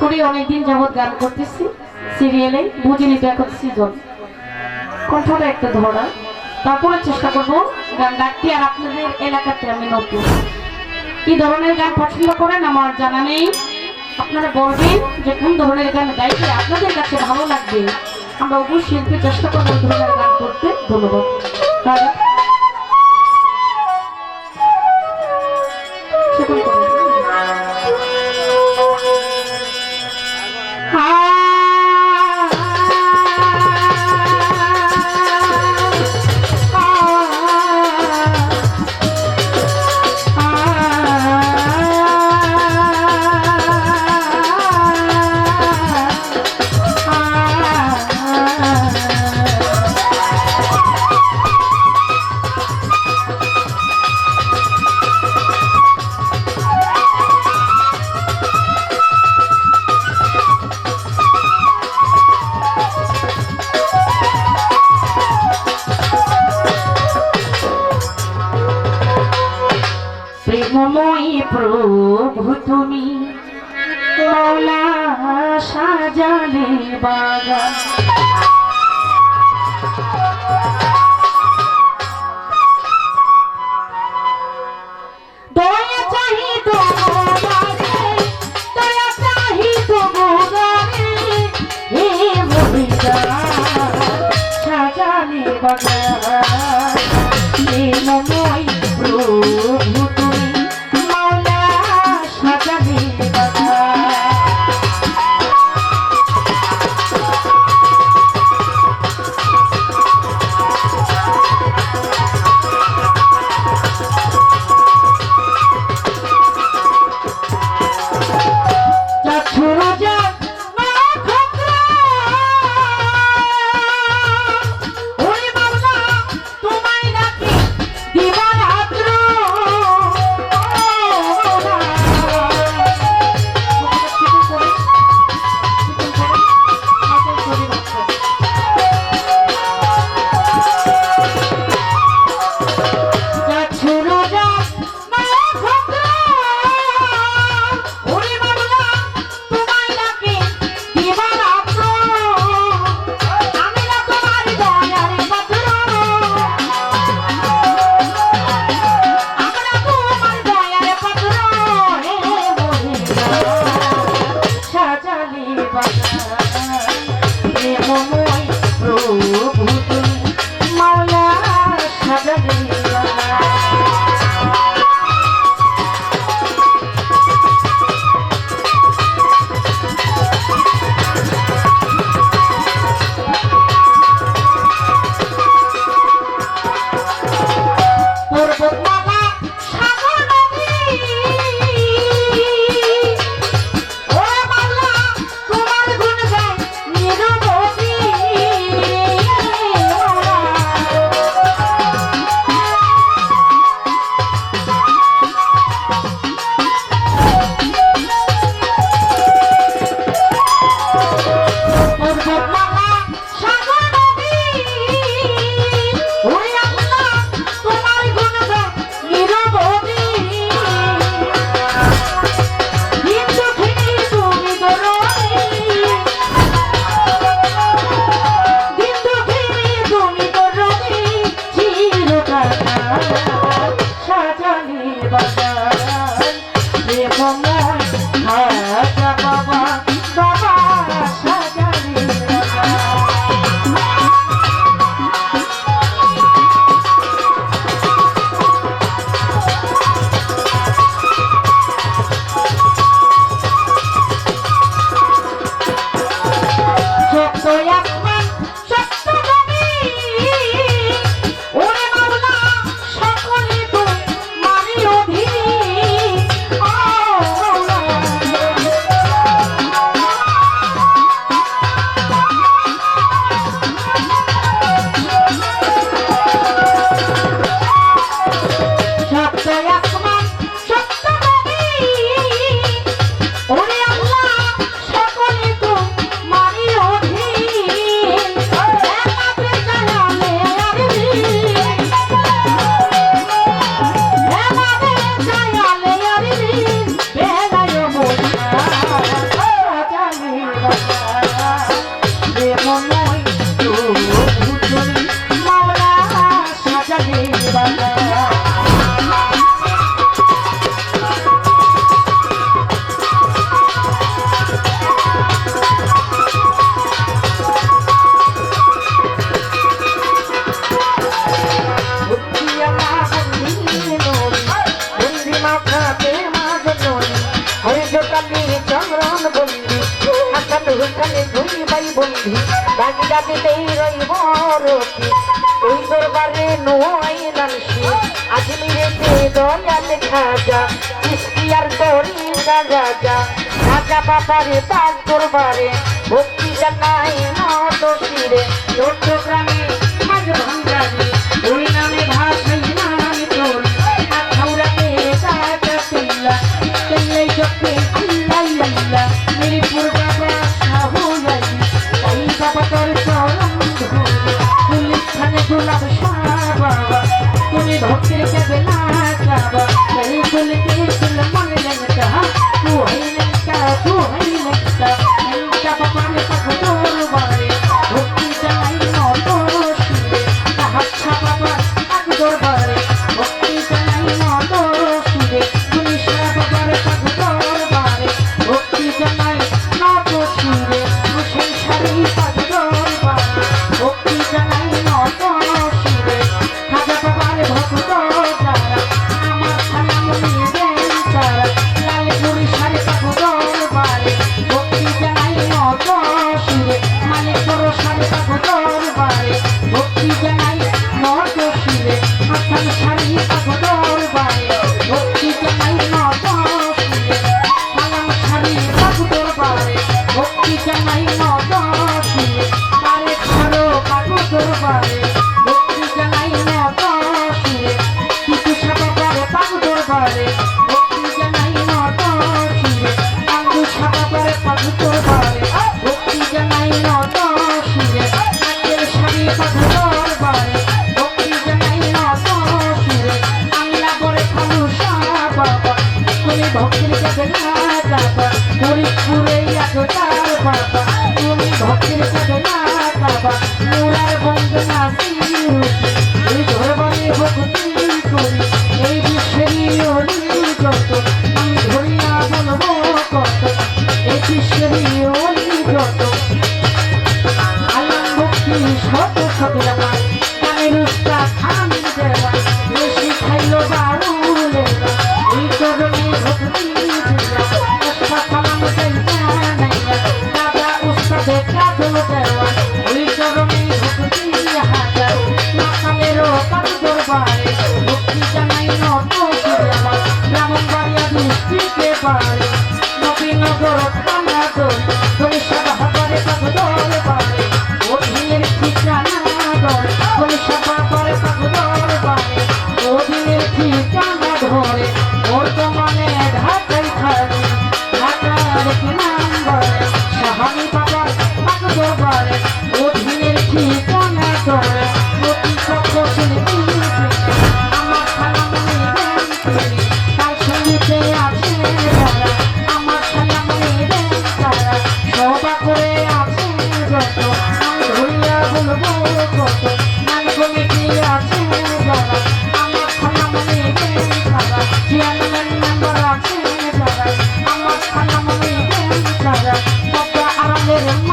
করি অনেকদিন যাবৎ গান করতেছি সিরিয়ালে বুঝিনি তো এখন সিজন কণ্ঠটা একটা ধরা। তারপরে চেষ্টা করব গান গাইতে আর আপনাদের এলাকাতে আমি নতুন। কি ধরনের গান পছন্দ করেন আমার জানা নেই। আপনারা বলবেন যে কোন ধরনের গান গাইতে আপনাদের কাছে ভালো লাগবে। আমরা অবশ্যই শিল্পী চেষ্টা করব ধরনের গান করতে। ধন্যবাদ। প্রভু তুমি মৌলা সাজালে বাগান। বন্ধু বাজি জাতিতেই রইব রতি। এই দরবারে নয় নানসি আজমিরেতে দয়ালে খাজা আর দরি রাজা। রাজা বাবারে, তার দরবারে ভক্তি জানাই নদশিরে চট্টগ্রামে মাঝ ভাঙ্গানি ওই নামে ভাষা little you. Bye. Studio. Oh,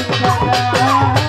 Thank you.